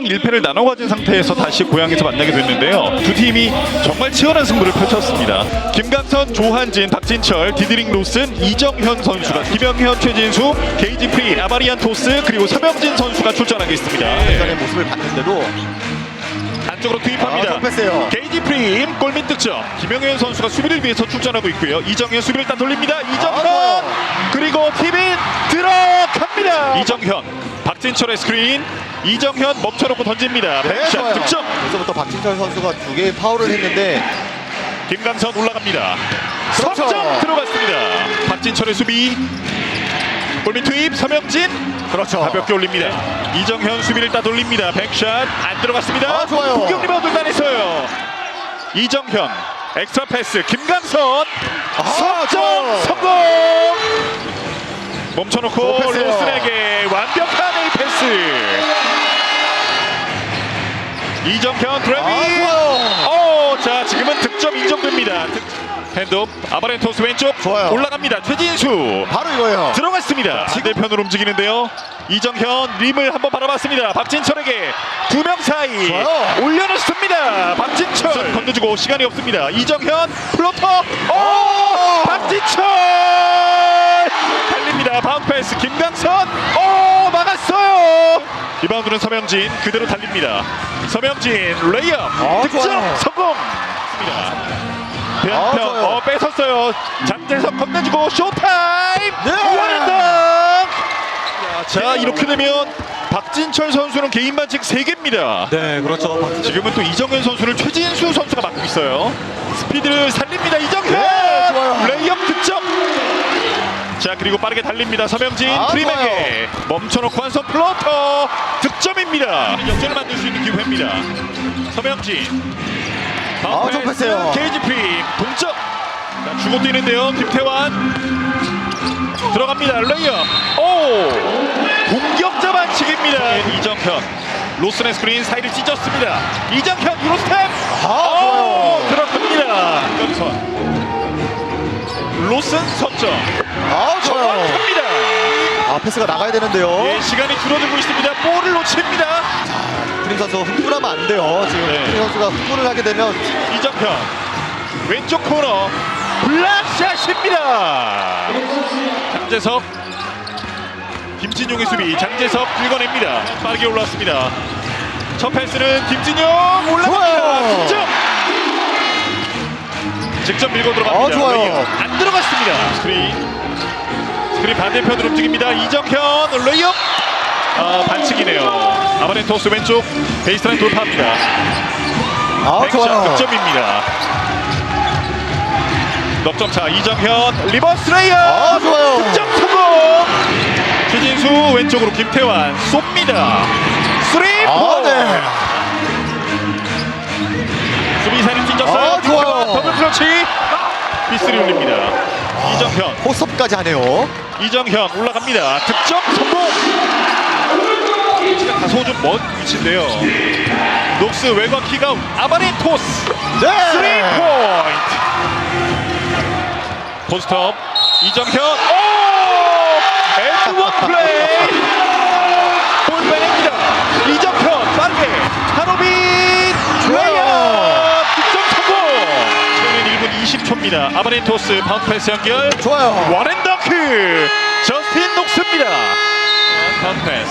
1승 1패를 나눠 가진 상태에서 다시 고향에서 만나게 됐는데요. 두 팀이 정말 치열한 승부를 펼쳤습니다. 김강선, 조한진, 박진철, 디드링 로슨, 이정현 선수가 김영현, 최진수, 게이지 프리, 아바리안 토스 그리고 서명진 선수가 출전하겠습니다. 예전의 모습을 봤는데도 안쪽으로 투입합니다. 아, 패스요. 게이지 프림 골밑 득점 김영현 선수가 수비를 위해서 출전하고 있고요 이정현 수비를 일단 돌립니다 이정현 좋아요. 그리고 팀이 들어갑니다 이정현 박진철의 스크린. 이정현 멈춰놓고 던집니다. 네, 백샷 좋아요. 득점. 여기서부터 박진철 선수가 두 개의 파울을 했는데 김강선 올라갑니다. 그렇죠. 석점 들어갔습니다. 박진철의 수비. 골밑 투입 서명진. 그렇죠. 가볍게 올립니다. 이정현 수비를 일단 돌립니다. 백샷 안 들어갔습니다. 아, 좋아요. 공격 리바운드 따냈어요. 이정현 엑스트라 패스 김강선. 석점 좋아요. 성공! 멈춰놓고. 로슨에게 완벽한 이정현 좋아요. 어, 자 지금은 득점 인정됩니다 득- 핸드업 아바렌토스 왼쪽 좋아요. 올라갑니다 최진수 바로 이거예요. 들어갔습니다. 반대편으로 움직이는데요. 이정현 림을 한번 바라봤습니다. 박진철에게 두 명 사이 좋아요. 올려놓습니다. 박진철 건드주고 시간이 없습니다. 이정현 플로터 오 오! 박진철 달립니다. 바운드 패스 김강선. 리바운드는 서명진 그대로 달립니다. 서명진 레이업 아, 득점 좋아요. 성공. 아, 변평 좋아요. 어 뺏었어요. 장재석 건네주고 쇼타임 네. 원앤덩. 자 이렇게 되면 박진철 선수는 개인 반칙 3개입니다. 네, 그렇죠. 지금은 또 이정현 선수를 최진수 선수가 맡고 있어요. 스피드를 살립니다. 이정현 네, 좋아요. 레이업 득점. 자 그리고 빠르게 달립니다. 서명진 아, 프리맥에 멈춰놓고 한선 플로터 득점입니다. 역전을 만들 수 있는 기회입니다. 서명진. 아, 좀 패스요. 게이지 프림 동점. 자, 주고 뛰는데요. 김태환 들어갑니다. 레이업. 오 공격자 반칙입니다. 이정현 로슨의 스크린 사이를 찢었습니다. 이정현 유로 스텝. 아, 오, 좋아요. 들어갑니다. 연선. 로슨 석점. 아, 좋아요. 정확합니다. 아, 패스가 나가야 되는데요. 예, 시간이 줄어들고 있습니다. 볼을 놓칩니다. 프린 선수 흥분하면 안 돼요. 지금 네. 프린 선수가 흥분을 하게 되면 이정현 왼쪽 코너 블락샷입니다. 장재석 김진용의 수비 장재석 긁어냅니다. 빠르게 올라왔습니다. 첫 패스는 김진용 올라갑니다. 좋아요. 득점. 직접 밀고 들어갑니다. 아, 좋아요. 레이업. 안 들어갔습니다. 스크린 스크린 반대편으로 움직입니다. 이정현 레이업 아, 반칙이네요. 아바렌토스 왼쪽 베이스라인 돌파합니다. 아, 좋아요. 득점입니다. 넉점차 이정현 리버스 레이어 아, 좋아요. 득점 성공 최진수 왼쪽으로 김태환 쏩니다 쓰리 아, 포 네. 수비사님 찢었어요. 아, 좋아요. 더블 클러치. 비스리 올립니다. 이정현. 포섭까지 하네요. 이정현 올라갑니다. 득점 성공! 위치가 다소 좀 먼 위치인데요. 녹스 외곽 킥아웃 아바렌토스. 네. 쓰리 포인트. 포스트업. 이정현. 오! 엔드원 플레이 볼 빼냅니다 이정현 빠르게 한호빈 플레이어 득점 성공 지금은 1분 20초입니다 아바렌토스 바운드 패스 연결 좋아요. 원앤더크 저스틴 녹스입니다 바운드 패스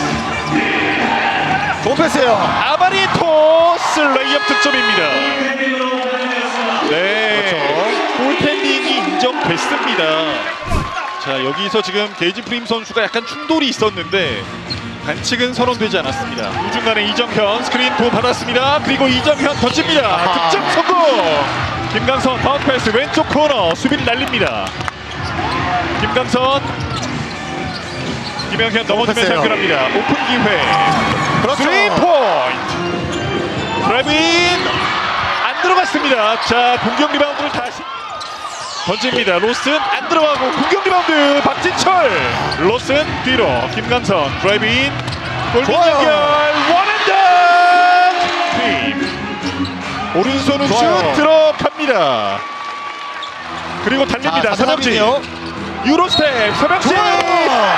좋은 패스예요. 아바리토스 레이업 득점입니다. 네, 그렇죠. 골텐딩이 인정됐습니다. 자 여기서 지금 게이지 프림 선수가 약간 충돌이 있었는데 반칙은 선언되지 않았습니다. 우중간에 이정현 스크린 도움 받았습니다. 그리고 이정현 던집니다. 득점 성공. 김강선 바운드 패스 왼쪽 코너 수비를 날립니다. 김강선 김영현 넘어지면서 패스예요. 연결합니다. 오픈 기회. 그렇죠. 스리 포인트 드라이빙 안 들어갔습니다 자 공격 리바운드를 다시 던집니다 로슨 안 들어가고 공격 리바운드 박진철 로슨 뒤로 김강선 드라이빙 골밑 좋아요. 연결 원앤더 팀 오른손 우슛 좋아요. 들어 갑니다 그리고 달립니다 자, 서명진. 유로스텝 서명진.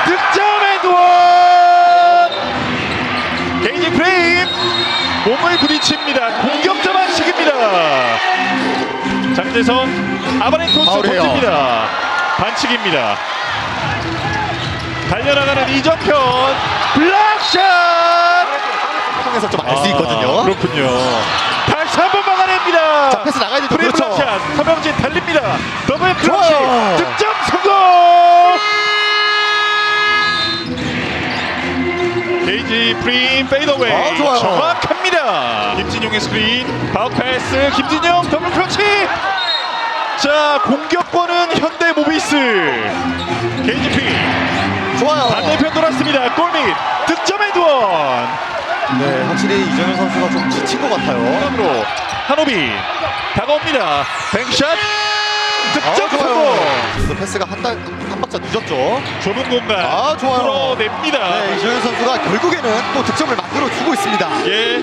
득점 에드원 게이지 프레임 몸을 부딪힙니다. 공격자 반칙입니다. 장재성 아바렌토스. 던집니다. 반칙입니다. 달려나가는 이정현 블락샷 통해서 좀 알수 아, 있거든요. 그렇군요. 다시 한번 막아냅니다. 자, 패스 나가야 되죠. 프리 그렇죠. 블락샷 서명진 달립니다. 더블 클러치 좋아요. 득점 성공. 케이지 프림 페이더웨이 아, 좋아요. 정확합니다. 김진용의 스크린 바웃 패스 김진용 더블 클러치. 자 공격권은 현대 모비스 케이지 프림 좋아요. 반대편 돌았습니다. 골밑 득점의 두원. 네, 확실히 이정현 선수가 좀 지친 것 같아요. 으로 한호비 다가옵니다. 뱅샷 아, 득점 성공. 좋아요. 그래서 패스가 한, 달, 한 박자 늦었죠. 좁은 공간 아, 좋아요. 풀어냅니다. 네, 이정현 선수가 결국에는 또 득점을 만들어 주고 있습니다. 예,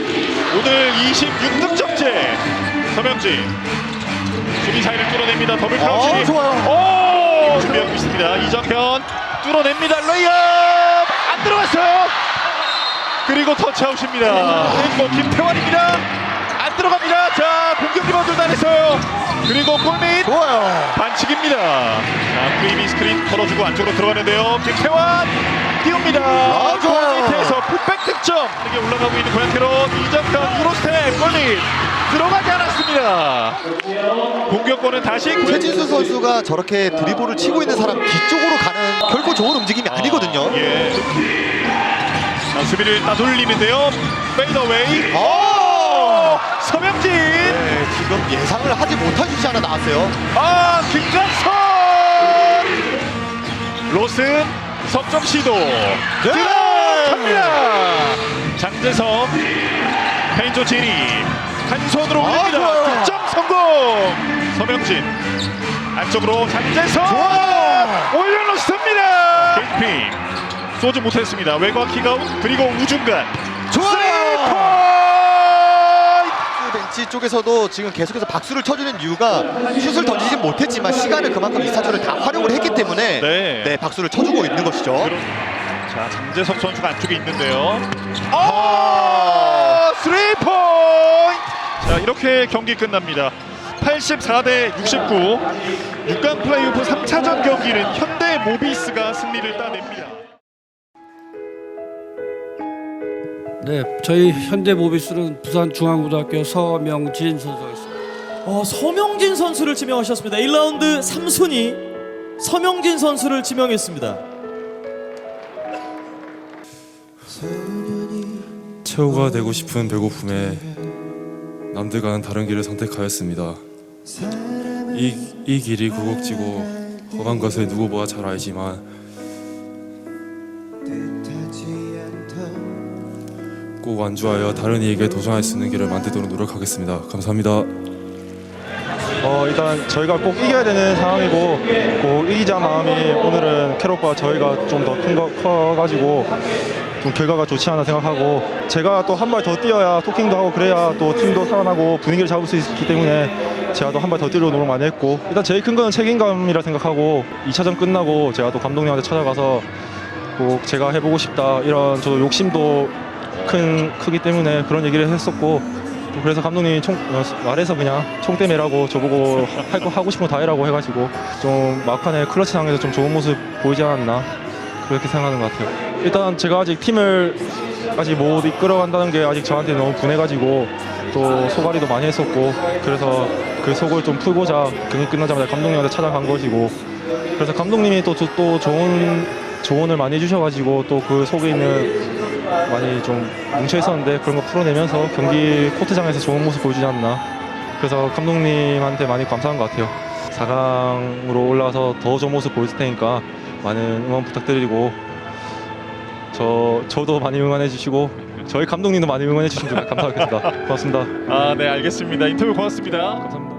오늘 26득점째 서명진 수비 사이를 뚫어냅니다. 더블. 아, 좋아요. 오, 준비하고 있습니다. 이정현 뚫어냅니다. 레이업 안 들어갔어요. 그리고 터치아웃입니다. 그리고 김태환입니다. 안 들어갑니다. 자, 공격 리바운드 당했어요. 그리고 골밑 좋아요. 반칙입니다. 자, 프리미 스크린 털어주고 안쪽으로 들어가는데요. 김태환 띄웁니다. 아, 좋아요. 밑에서 풋백 득점. 이게 올라가고 있는 고향캐로 이정현 유로스텝 골밑 들어가지 않았습니다. 공격권은 다시 최진수 선수가 저렇게 드리블을 치고 있는 사람 뒤쪽으로 가는 결코 좋은 움직임이 아니거든요. 예. 자, 수비를 따돌리는데요. 페이더웨이. 오! 서명진. 네, 지금 예상을 하지 못한 슛이 하나 나왔어요. 아, 김관선! 로슨 석점 시도 들어갑니다. 장재성 페인조 제리 한 손으로 아, 올립니다. 좋아요. 득점 성공. 서명진 안쪽으로 장재성 좋아요. 올려놓습니다. 게이핑 쏘지 못했습니다. 외곽 킥아웃 그리고 우중간 그벤 치 쪽에서도 지금 계속해서 박수를 쳐주는 이유가 슛을 던지지 못했지만 시간을 그만큼 2, 4초를 다 활용을 했기 때문에 네. 네, 박수를 쳐주고 있는 것이죠. 자 장재석 선수가 안쪽에 있는데요. 아! 아, 스리 포인트. 자 이렇게 경기 끝납니다. 84 대 69. 6강 플레이오프 3차전 경기는 현대 모비스가 승리를 따냅니다. 네, 저희 현대모비스는 부산 중앙고등학교 서명진 선수가 있습니다. 어, 서명진 선수를 지명하셨습니다. 1라운드 3순위 서명진 선수를 지명했습니다. 최후가 되고 싶은 배고픔에 남들과는 다른 길을 선택하였습니다. 이, 이 길이 굴곡지고 험한 것을 누구보다 잘 알지만 꼭 완주하여 다른 이에게 도전할 수 있는 길을 만들도록 노력하겠습니다. 감사합니다. 어, 일단 저희가 꼭 이겨야 되는 상황이고 꼭 이기자 마음이 오늘은 캐롯과 저희가 좀 더 큰 거 커가지고 좀 결과가 좋지 않아 생각하고 제가 또 한 발 더 뛰어야 토킹도 하고 그래야 또 팀도 살아나고 분위기를 잡을 수 있기 때문에 제가 또 한 발 더 뛰려고 노력 많이 했고 일단 제일 큰 거는 책임감이라 생각하고 2차전 끝나고 제가 또 감독님한테 찾아가서 꼭 제가 해보고 싶다 이런 저도 욕심도 큰 크기 때문에 그런 얘기를 했었고 또 그래서 감독님이 총 어, 말해서 그냥 총대매라고 저보고 할 거 하고 싶은 거 다 해라고 해가지고 좀 막판에 클러치 상에서 좀 좋은 모습 보이지 않았나 그렇게 생각하는 것 같아요. 일단 제가 아직 팀을 아직 못 이끌어간다는 게 아직 저한테 너무 분해가지고 또 소가리도 많이 했었고 그래서 그 속을 좀 풀고자 경기 끝나자마자 감독님한테 찾아간 것이고 그래서 감독님이 또, 저- 또 좋은 조언을 많이 해주셔가지고 또 그 속에 있는 많이 좀 뭉쳐 있었는데 그런 거 풀어내면서 경기 코트장에서 좋은 모습 보여주지 않나. 그래서 감독님한테 많이 감사한 것 같아요. 4강으로 올라와서 더 좋은 모습 보여줄 테니까 많은 응원 부탁드리고 저, 저도 많이 응원해 주시고 저희 감독님도 많이 응원해 주시면 감사하겠습니다. 고맙습니다. 아, 네 알겠습니다. 인터뷰 고맙습니다. 감사합니다